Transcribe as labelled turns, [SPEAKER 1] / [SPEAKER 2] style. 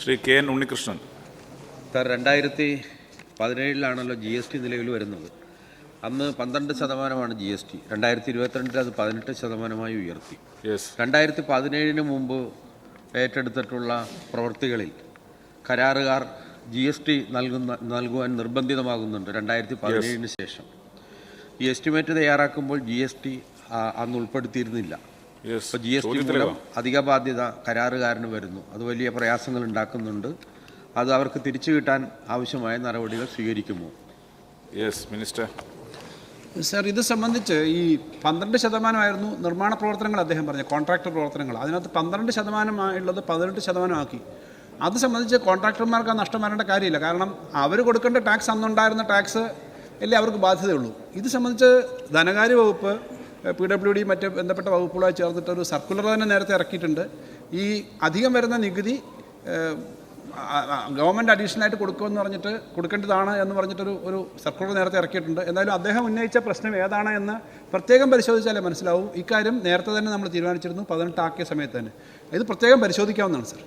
[SPEAKER 1] Shri K N Unnikrishnan.
[SPEAKER 2] Sir രണ്ടായിരത്തി പതിനേഴിലാണല്ലോ G S T നിലവിൽ വരുന്നത്. അന്ന് പന്ത്രണ്ട് ശതമാനമാണ് ജി എസ് ടി രണ്ടായിരത്തി ഇരുപത്തിരണ്ടിൽ അത് പതിനെട്ട് ശതമാനമായി ഉയർത്തി. രണ്ടായിരത്തി പതിനേഴിന് മുമ്പ് ഏറ്റെടുത്തിട്ടുള്ള പ്രവൃത്തികളിൽ കരാറുകാർ ജി എസ് ടി നൽകുന്ന നൽകുവാൻ നിർബന്ധിതമാകുന്നുണ്ട് രണ്ടായിരത്തി പതിനേഴിന് ശേഷം. ഈ എസ്റ്റിമേറ്റ് തയ്യാറാക്കുമ്പോൾ ജി എസ് ടി അന്ന് ഉൾപ്പെടുത്തിയിരുന്നില്ല.
[SPEAKER 1] യെസ്
[SPEAKER 2] ഇപ്പോൾ ജി എസ് ടി മൂലം അധിക ബാധ്യത കരാറുകാരന് വരുന്നു. അത് വലിയ പ്രയാസങ്ങൾ ഉണ്ടാക്കുന്നുണ്ട്. അത് അവർക്ക് തിരിച്ചു കിട്ടാൻ ആവശ്യമായ നടപടികൾ സ്വീകരിക്കുമോ?
[SPEAKER 1] യെസ് മിനിസ്റ്റർ
[SPEAKER 3] സർ ഇത് സംബന്ധിച്ച് ഈ പന്ത്രണ്ട് ശതമാനമായിരുന്നു നിർമ്മാണ പ്രവർത്തനങ്ങൾ അദ്ദേഹം പറഞ്ഞു കോൺട്രാക്ടർ പ്രവർത്തനങ്ങൾ. അതിനകത്ത് പന്ത്രണ്ട് ശതമാനമായുള്ളത് പതിനെട്ട് ശതമാനമാക്കി. അത് സംബന്ധിച്ച് കോൺട്രാക്ടർമാർക്ക് ആ നഷ്ടം വരേണ്ട കാര്യമില്ല. കാരണം അവർ കൊടുക്കേണ്ട ടാക്സ് അന്നുണ്ടായിരുന്ന ടാക്സ് അല്ലേ അവർക്ക് ബാധ്യതയുള്ളൂ. ഇത് സംബന്ധിച്ച് ധനകാര്യ വകുപ്പ് പി ഡബ്ല്യു ഡി മറ്റ് ബന്ധപ്പെട്ട വകുപ്പുകളുമായി ചേർന്നിട്ട് ഒരു സർക്കുലർ തന്നെ നേരത്തെ ഇറക്കിയിട്ടുണ്ട്. ഈ അധികം വരുന്ന നികുതി ഗവൺമെന്റ് അഡീഷണൽ ആയിട്ട് കൊടുക്കുമെന്ന് പറഞ്ഞിട്ട് കൊടുക്കേണ്ടതാണ് എന്ന് പറഞ്ഞിട്ടൊരു ഒരു സർക്കുലർ നേരത്തെ ഇറക്കിയിട്ടുണ്ട്. എന്നാലും അദ്ദേഹം ഉന്നയിച്ച പ്രശ്നം ഏതാണ് എന്ന് പ്രത്യേകം പരിശോധിച്ചാലേ മനസ്സിലാവും. ഇക്കാര്യം നേരത്തെ തന്നെ നമ്മൾ തീരുമാനിച്ചിരുന്നു. പതിനെട്ടാക്കിയ സമയത്ത് തന്നെ. ഇത് പ്രത്യേകം പരിശോധിക്കാവുന്നതാണ് സർ